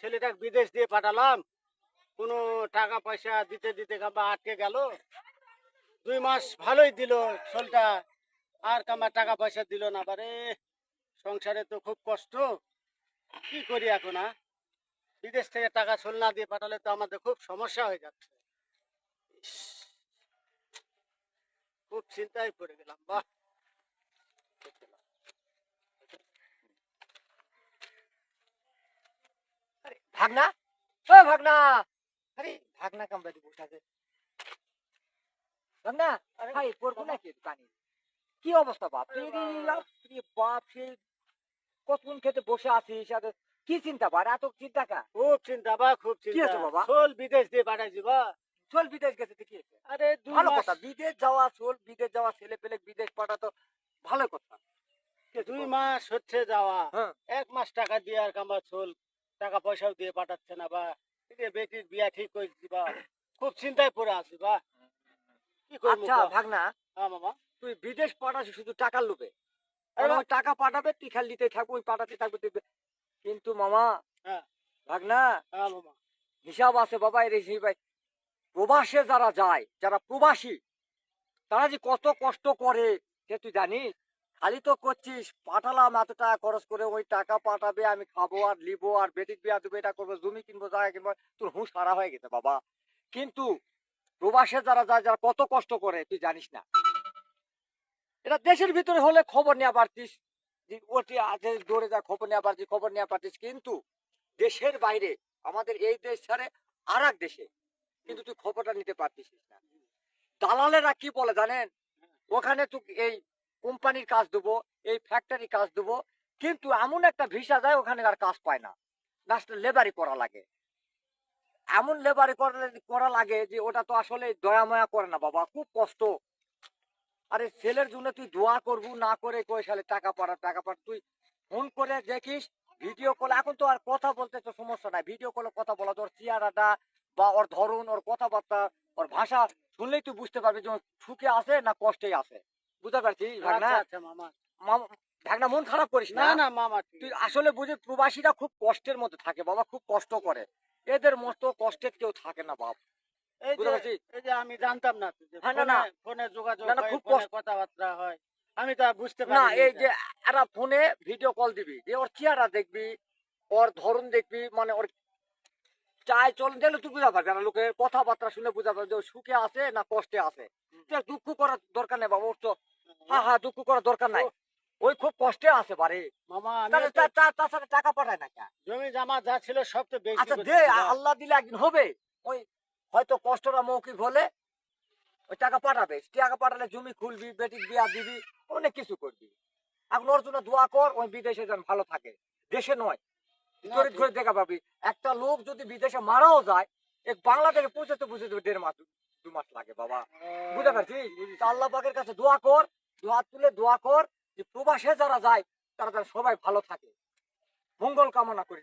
ছেলেটাকে বিদেশ দিয়ে পাঠালাম। কোনো টাকা পয়সা দিতে দিতে কাবা আটকে গেল। দুই মাস ভালোই দিল সোলটা আর কামা টাকা পয়সা দিল না। বারে, সংসারে তো খুব কষ্ট। কি করি এখন, আ? বিদেশ থেকে টাকা সোল না দিয়ে পাঠালে তো আমাদের খুব সমস্যা হয়ে যাচ্ছে। খুব চিন্তায় পড়ে গেলাম, বাহ আরে ভাগনা? ও ভাগনা। আরে ভাগনা কামড়াতে বসে আছে ভাগনা? আরে ভাই পড়ব নাকি দোকানে? কি অবস্থা বাপ? রে বাপ সে কতক্ষণ খেতে বসে আছিস? আর কি চিন্তা বার এত চিন্তা কা? খুব চিন্তা বা খুব চিন্তা। হয়েছে বাবা? সোল বিদেশ দিয়ে পাঠাইছি বা চল বিদেশ গেছে কি আরে ভালো কথা বিদেশ যাওয়া চল বিদেশ যাওয়া ছেলে পেলে বিদেশ পাঠাতো ভালো কথা। দুই মাস হচ্ছে যাওয়া। হ্যাঁ। এক মাস টাকা দিয়ে আর কামা সোল টাকা পয়সাও দিয়ে পাঠাচ্ছে না বা বেটির বিয়া ঠিক করেছি বা খুব চিন্তায় পড়ে আছি বা কি করব আচ্ছা ভাগনা। হ্যাঁ মামা। তুই বিদেশ পাঠাস শুধু টাকার লোভে। টাকা পাঠাবে তুই খালি থাকব ওই পাঠাতে থাকবে কিন্তু মামা হ্যাঁ। ভাগনা। হ্যাঁ মামা। হিসাব আছে বাবা এর ভাই। প্রবাসে যারা যায় যারা প্রবাসী তারা যে কত কষ্ট করে সে তুই জানিস? খালি তো করছিস। পাঠালাম এত টাকা খরচ করে, ওই টাকা পাঠাবে, আমি খাব আর লিবো আর বেটিক বিয়া দেবো, এটা করব, জমি কিনবো, জায়গা কিনবো, তোর হুঁশ সারা হয়ে গেছে বাবা। কিন্তু প্রবাসে যারা যায়, যারা কত কষ্ট করে, তুই জানিস না। এটা দেশের ভিতরে হলে খবর নেওয়া পারতিস ওটি আছে, দৌড়ে যা, খবর নেওয়া পারতিস, খবর নেওয়া পারতিস। কিন্তু দেশের বাইরে, আমাদের এই দেশ ছাড়ে আর এক দেশে, কিন্তু তুই খবরটা নিতে পারতিস না। দালালেরা কি বলে জানেন? ওখানে তুই এই কোম্পানির কাজ দেবো, এই ফ্যাক্টরি কাজ দেবো, কিন্তু এমন একটা ভিসা যায় ওখানে আর কাজ পায় না। লাস্টে লেবারি করা লাগে। এমন লেবারি করা লাগে যে ওটা তো আসলে দয়া ময়া করে না বাবা, খুব কষ্ট। আরে ছেলের জন্য তুই দোয়া করবু, না করে কই সালে টাকা পাঠা টাকা পাঠা তুই ফোন করে দেখিস ভিডিও কল এখন তো আর কথা বলতে তো সমস্যা নাই। ভিডিও কলে কথা বলা, তোর চেহারাটা বা ওর ধরন, ওর কথাবার্তা, ওর ভাষা শুনলেই তুই বুঝতে পারবি যে সুখে আছে না কষ্টে আছে। বুঝতে ভাগনা? আচ্ছা আচ্ছা ভাগনা মন খারাপ করিস না। না মামা তুই আসলে বুঝে প্রবাসীরা খুব কষ্টের মধ্যে থাকে বাবা খুব কষ্ট করে। এদের মতো কষ্টের কেউ থাকে না বাপ। আমি জানতাম না হ্যাঁ। ফোনে- যোগাযোগ না, না, খুব কথাবার্তা হয়। আমি তো না এই যে এরা ফোনে ভিডিও কল দিবি যে ওর চেহারা দেখবি ওর ধরন দেখবি মানে ওর চাই চল তুই বুঝা পারবি। লোকের কথাবার্তা শুনে বুঝা পারবি যে সুখে আছে না কষ্টে আছে। দুঃখ করার দরকার নেই বাবা তো হ্যাঁ হ্যাঁ দুঃখ করার দরকার নাই। ওই খুব কষ্টে আছে বারে। মামা আমি তাহলে তা- তা- তার সাথে টাকা পাঠায় না জমি জামা যা ছিল সব তো আচ্ছা দে আল্লাহ দিলে একদিন হবে। ওই হয়তো কষ্টটা মৌখিক হলে ওই টাকা পাঠাবে। টাকা পাঠালে জমি খুলবি বেটির বিয়া দিবি অনেক কিছু করবি। এখন ওর জন্য দোয়া কর ওই বিদেশে যেন ভালো থাকে। দেশে নয় ঘুরে দেখা পাবি। একটা লোক যদি বিদেশে মারাও যায় এক বাংলাদেশে পৌঁছাতে পৌঁছাতে দেড় মাস দু মাস লাগে বাবা। বুঝতে পারছিস? আল্লাহ পাকের কাছে দোয়া কর দোয়া তুলে দোয়া কর যে প্রবাসে যারা যায় তারা যেন সবাই ভালো থাকে। মঙ্গল কামনা করি।